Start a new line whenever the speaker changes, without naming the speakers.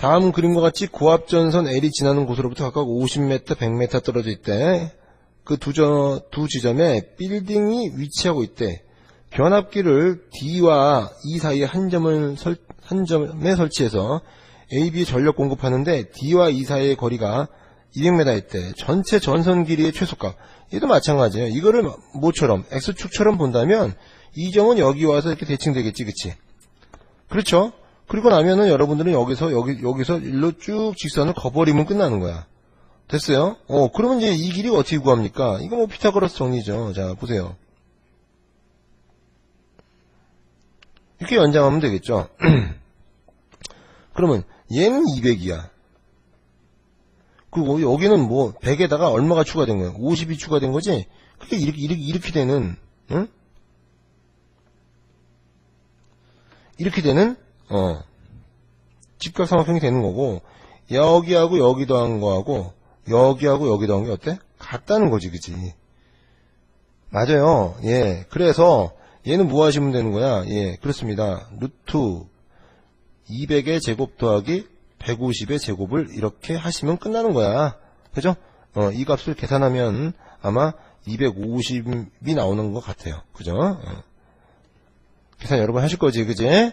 다음 그림과 같이 고압전선 L이 지나는 곳으로부터 각각 50m, 100m 떨어져 있대. 그 두 두 지점에 빌딩이 위치하고 있대. 변압기를 D와 E 사이에 한 점을 설, 한 점에 설치해서 AB에 전력 공급하는데 D와 E 사이의 거리가 200m 있대. 전체 전선 길이의 최소값. 얘도 마찬가지예요. 이거를 뭐처럼 X축처럼 본다면 이 점은 여기 와서 이렇게 대칭 되겠지, 그치? 그렇죠? 그리고 나면은 여러분들은 여기서 여기 여기서 일로 쭉 직선을 거버리면 끝나는 거야. 됐어요? 어, 그러면 이제 이 길이 어떻게 구합니까? 이거 뭐 피타고라스 정리죠. 자, 보세요. 이렇게 연장하면 되겠죠. 그러면 얘는 200이야. 그리고 여기는 뭐 100에다가 얼마가 추가된 거야? 50이 추가된 거지? 그게 이렇게 이렇게 이렇게 되는 응? 이렇게 되는 어 직각삼각형이 되는 거고 여기하고 여기 더한 거하고 여기하고 여기 더한 게 어때? 같다는 거지, 그치? 맞아요. 예. 그래서 얘는 뭐 하시면 되는 거야? 예, 그렇습니다. 루트 200의 제곱 더하기 150의 제곱을 이렇게 하시면 끝나는 거야. 그죠? 어, 이 값을 계산하면 아마 250이 나오는 것 같아요. 그죠? 어. 계산 여러 번 하실 거지, 그지?